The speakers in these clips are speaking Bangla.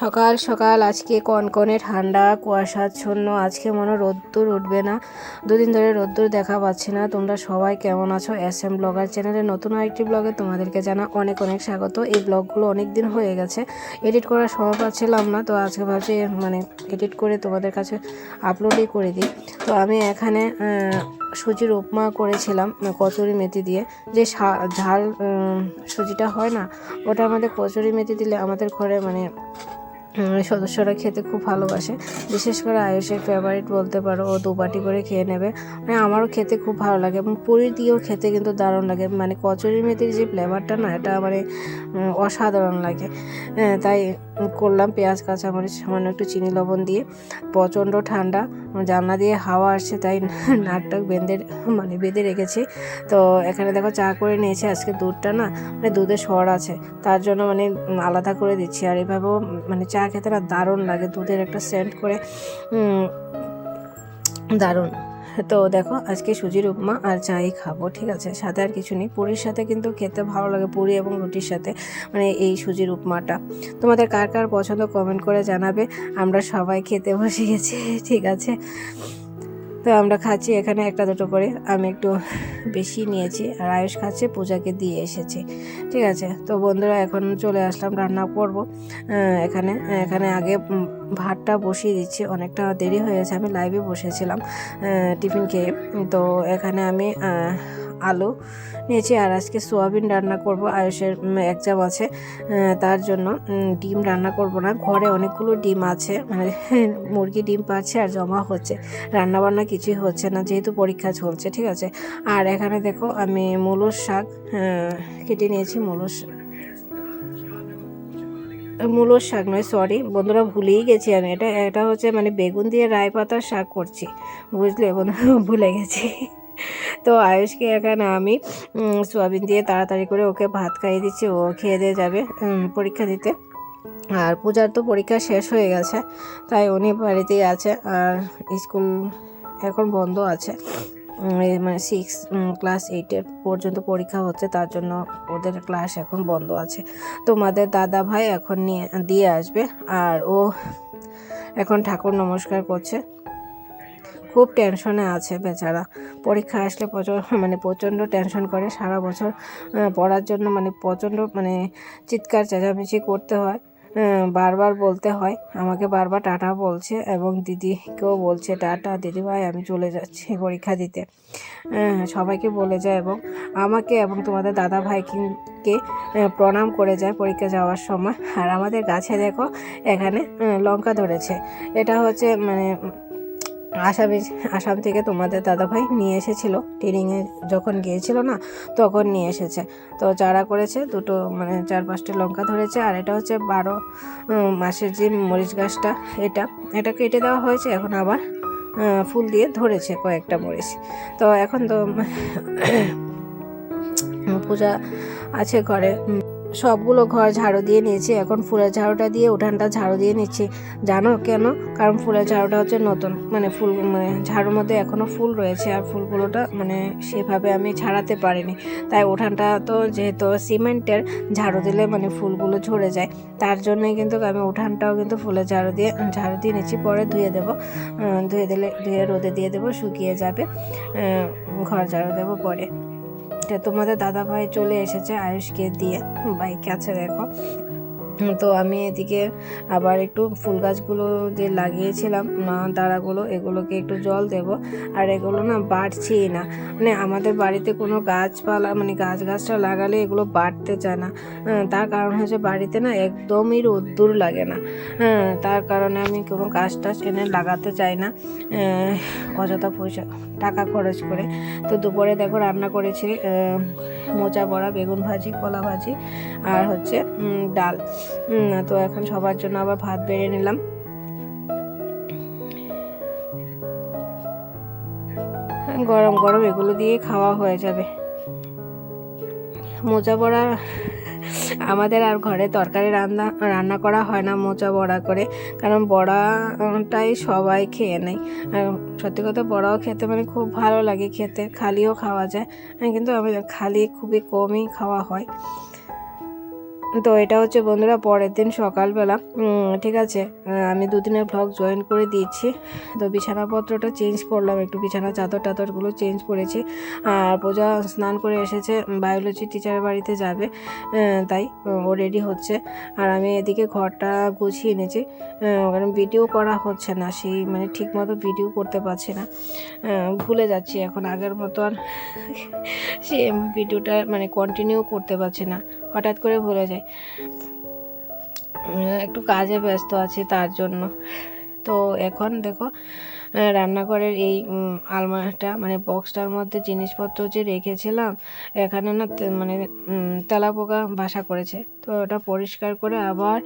সকাল সকাল আজকে কনকনে ঠান্ডা কুয়াশাচ্ছন্ন আজকে মনে রোদ্দুর উঠবে না। দুদিন ধরে রোদ্দুর দেখা পাচ্ছি না। তোমরা সবাই কেমন আছো? এস এম ব্লগার চ্যানেলে নতুন আরেকটি ব্লগে তোমাদেরকে জানা অনেক অনেক স্বাগত। এই ব্লগগুলো অনেক দিন হয়ে গেছে। এডিট করার সময় পাচ্ছিলাম না, তো আজকে ভাবছি মানে এডিট করে তোমাদের কাছে আপলোডই করে দিই। তো আমি এখানে সুজির উপমা করেছিলাম, কচুরি মেথি দিয়ে। যে ঝাল সুজিটা হয় না, ওটা আমাদের কচুরি মেথি দিলে আমাদের ঘরে মানে সদস্যরা খেতে খুব ভালোবাসে। বিশেষ করে আয়ুষের ফেভারিট বলতে পারো ও দুবাটি করে খেয়ে নেবে। মানে আমারও খেতে খুব ভালো লাগে এবং পুরি দিয়েও খেতে কিন্তু দারুণ লাগে। মানে কচুরি মেথির যে ফ্লেভারটা না এটা মানে অসাধারণ লাগে। হ্যাঁ, তাই করলাম পেঁয়াজ কাঁচা কাঁচামরিচ, সামান্য একটু চিনি, লবণ দিয়ে। প্রচণ্ড ঠান্ডা, জানলা দিয়ে হাওয়া আসছে, তাই নাকটাক বেঁধে মানে বেঁধে রেখেছি। তো এখানে দেখো চা করে নিয়েছি, আজকে দুধটা না মানে দুধের স্বর আছে, তার জন্য মানে আলাদা করে দিচ্ছি। আর এভাবেও মানে চা খেতে না দারুণ লাগে, দুধের একটা সেন্ট করে দারুণ। তো দেখো, আজকে সুজির উপমা আর চাই খাব, ঠিক আছে? সাথে আর কিছু নেই। পুরীর সাথে কিন্তু খেতে ভালো লাগে, পুরি এবং রুটির সাথে মানে এই সুজির উপমাটা তোমাদের কার কার পছন্দ কমেন্ট করে জানাবে। আমরা সবাই খেতে বসে গেছি, ঠিক আছে? তো আমরা খাচ্ছি এখানে একটা দুটো করে। আমি একটু বেশি নিয়েছি আর আয়ুষ খাচ্ছে, পূজাকে দিয়ে এসেছি। ঠিক আছে, তো বন্ধুরা এখন চলে আসলাম, রান্না করব। এখানে এখানে আগে ভাতটা বসিয়ে দিচ্ছি। অনেকটা দেরি হয়েছে আমি লাইভে বসেছিলাম টিফিন খেয়ে। তো এখানে আমি আলু নিয়েছি আর আজকে সোয়াবিন রান্না করব, আয়ুষের এক্সাম আছে। তার জন্য ডিম রান্না করব না। ঘরে অনেকগুলো ডিম আছে মানে মুরগি ডিম পাচ্ছে আর জমা হচ্ছে। রান্না বান্না কিছুই হচ্ছে না, যেহেতু পরীক্ষা চলছে, ঠিক আছে? আর এখানে দেখো, আমি মূলোর শাক কেটে নিয়েছি মূলোর শাক মূলোর শাক নয় সরি বন্ধুরা ভুলেই গেছি আমি। এটা এটা হচ্ছে মানে বেগুন দিয়ে রায় পাতার শাক করছি। বুঝলে? বন্ধুরা, ভুলে গেছি। তো আয়ুষকে এখানে আমি সোয়াবিন দিয়ে তাড়াতাড়ি করে ওকে ভাত খাইয়ে দিচ্ছি, ও খেয়ে দিয়ে যাবে পরীক্ষা দিতে। আর পূজার তো পরীক্ষা শেষ হয়ে গেছে, তাই উনি বাড়িতেই আছে আর স্কুল এখন বন্ধ আছে। মানে সিক্স ক্লাস এইটের পর্যন্ত পরীক্ষা হচ্ছে, তার জন্য ওদের ক্লাস এখন বন্ধ আছে। তোমাদের দাদা ভাই এখন নিয়ে, দিয়ে আসবে, আর ও এখন ঠাকুর নমস্কার করছে। খুব টেনশনে আছে বেচারা। পরীক্ষা আসলে প্রচুর মানে প্রচণ্ড টেনশন করে সারা বছর পড়ার জন্য মানে প্রচণ্ড মানে চিৎকার, চেঁচামেচি করতে হয় বারবার বলতে হয়। আমাকে বারবার টাটা বলছে এবং দিদিকেও বলছে, টাটা দিদিভাই, আমি চলে যাচ্ছি পরীক্ষা দিতে। সবাইকে বলে যায় এবং আমাকে এবং তোমাদের দাদা ভাইকে প্রণাম করে যায় পরীক্ষা যাওয়ার সময়। আর আমাদের গাছে দেখো, এখানে লঙ্কা ধরেছে। এটা হচ্ছে মানে আসামে আসাম থেকে তোমাদের দাদাভাই নিয়ে এসেছিল। ট্রেনিংয়ে যখন গিয়েছিল না, তখন নিয়ে এসেছে। তো চারা করেছে, দুটো মানে চার পাঁচটা লঙ্কা ধরেছে, আর এটা হচ্ছে বারো মাসের যে মরিচ গাছটা, এটা এটা কেটে দেওয়া হয়েছে, এখন আবার ফুল দিয়ে ধরেছে কয়েকটা মরিচ। তো এখন তো পূজা আছে ঘরে সবগুলো ঘর ঝাড়ু দিয়ে নিয়েছি। এখন ফুলের ঝাড়ুটা দিয়ে উঠানটা ঝাড়ু দিয়ে নিচ্ছি। জানো কেন? কারণ ফুলের ঝাড়ুটা হচ্ছে নতুন। মানে ফুল মানে ঝাড়ুর মধ্যে এখনও ফুল রয়েছে আর ফুলগুলোটা মানে সেভাবে আমি ছাড়াতে পারিনি। তাই উঠানটা তো যেহেতু সিমেন্টের ঝাড়ু দিলে মানে ফুলগুলো ঝরে যায়। তার জন্যই কিন্তু আমি উঠানটাও কিন্তু ফুলের ঝাড়ু দিয়ে ঝাড়ু দিয়ে নিচ্ছি। পরে ধুয়ে দেবো। ধুয়ে দিলে, ধুয়ে রোদে দিয়ে দেবো, শুকিয়ে যাবে। ঘর ঝাড়ু দেবো পরে। তো তোমাদের দাদা ভাই চলে এসেছে আয়ুষকে দিয়ে বাইকে আছে দেখো। তো আমি এদিকে আবার একটু ফুল গাছগুলো যে লাগিয়েছিলাম দাঁড়াগুলো এগুলোকে একটু জল দেব। আর এগুলো না বাড়ছেই না। মানে আমাদের বাড়িতে কোনো গাছপালা মানে গাছ গাছটা লাগালে এগুলো বাড়তে চায় না। হ্যাঁ, তার কারণ হচ্ছে বাড়িতে না একদমই রোদ্দুর লাগে না। হ্যাঁ, তার কারণে আমি কোনো গাছ টাছ এনে লাগাতে চাই না। আহ, অযথা পয়সা টাকা খরচ করে। তো দুপুরে দেখো রান্না করেছি মোচা বড়া, বেগুন ভাজি, কলা ভাজি আর হচ্ছে ডাল। তো এখন সবার জন্য আবার ভাত বেড়ে নিলাম। গরম গরম এগুলো দিয়ে খাওয়া হয়ে যাবে। মোচা বড়া আমাদের আর ঘরে তরকারি রান্না রান্না করা হয় না মোচা বড়া করে। কারণ বড়াটাই সবাই খেয়ে নেয়। আর সত্যি কথা বড়াও খেতে মানে খুব ভালো লাগে খেতে। খালিও খাওয়া যায়। কিন্তু আমি খালি খুবই কমই খাওয়া হয়। তো এটা হচ্ছে বন্ধুরা পরের দিন সকালবেলা। ঠিক আছে? আমি দুদিনের ব্লগ জয়েন করে দিয়েছি। তো বিছানাপত্রটা চেঞ্জ করলাম, একটু বিছানা চাদর টাদরগুলো চেঞ্জ করেছি আর পূজা স্নান করে এসেছে বায়োলজি টিচারের বাড়িতে যাবে। তাই, ও রেডি হচ্ছে। আর আমি এদিকে ঘরটা গুছিয়ে এনেছি। কারণ ভিডিও করা হচ্ছে না, সেই মানে ঠিক মতো ভিডিও করতে পারছি না। ভুলে যাচ্ছি এখন, আগের মতো আর সে ভিডিওটা মানে কন্টিনিউ করতে পারছি না। হঠাৎ করে ভুলে যাই। একটু কাজে ব্যস্ত আছি তার জন্য। তো এখন দেখো রান্নাঘরের এই আলমারিটা মানে বক্সটার মধ্যে জিনিসপত্র যে রেখেছিলাম এখানে না মানে উম, তেলাপোকা বাসা করেছে। তো ওটা পরিষ্কার করে আবার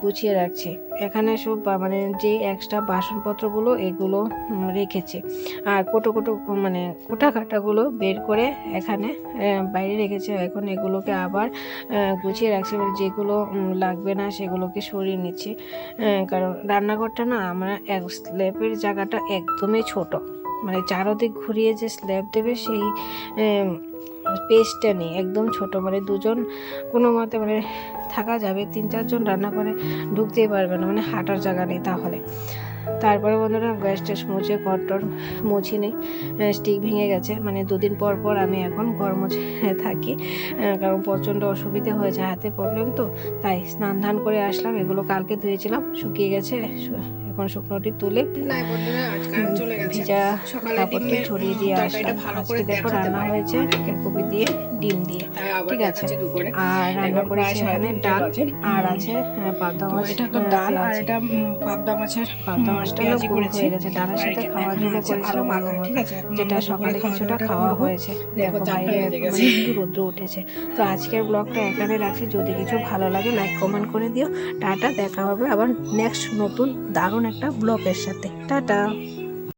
গুছিয়ে রাখছি। এখানে সব মানে যে এক্সট্রা বাসনপত্রগুলো এগুলো রেখেছি। আর কোটো কোটো মানে কোটা কাটাগুলো বের করে এখানে বাইরে রেখেছি। এখন এগুলোকে আবার গুছিয়ে রাখছি। যেগুলো লাগবে না সেগুলোকে সরিয়ে নিচ্ছি। কারণ রান্নাঘরটা না আমার এক স্ল্যাবের জায়গাটা একদমই ছোট। মানে চারোদিক ঘুরিয়ে যে স্ল্যাব দেবে সেই পেস্টটা নেই, একদম ছোট। মানে দুজন কোনো মতে মানে থাকা যাবে তিন চারজন রান্না করে ঢুকতেই পারবে না মানে হাঁটার জায়গা নেই তাহলে। তারপরে বন্ধুরা গ্যাস ট্যাস মুছে, ঘর টর মুছি নেই স্টিক ভেঙে গেছে। মানে দুদিন পর পর আমি এখন ঘর মুছে থাকি কারণ প্রচণ্ড অসুবিধে হয়েছে হাতে প্রবলেম তো, তাই স্নান ধান করে আসলাম। এগুলো কালকে ধুয়েছিলাম, শুকিয়ে গেছে এখন শুকনোটি তুলে ভিজা কাপড়টি ছড়িয়ে দিয়ে আসলাম। আজকে দেখো রান্না হয়েছে তোমাদেরকে। ফুলকপি দিয়ে ডিম দিয়ে। ঠিক আছে। আর রান্না করেছি এখানে ডাল আর আছে পাবদা মাছ ডাল আর এটা পাবদা মাছের পাবদা মাছটা। হয়ে গেছে। ডালের সাথে খাওয়ার জন্য করেছিলাম আলু আছে? যেটা সকালে কিছুটা খাওয়া হয়েছে। দেখো বাইরে রৌদ্র উঠেছে। তো আজকের ব্লগটা এখানে রাখছি। যদি কিছু ভালো লাগে লাইক কমেন্ট করে দিও। টাটা দেখা হবে আবার নেক্সট নতুন দারুণ একটা ব্লগের সাথে। টাটা।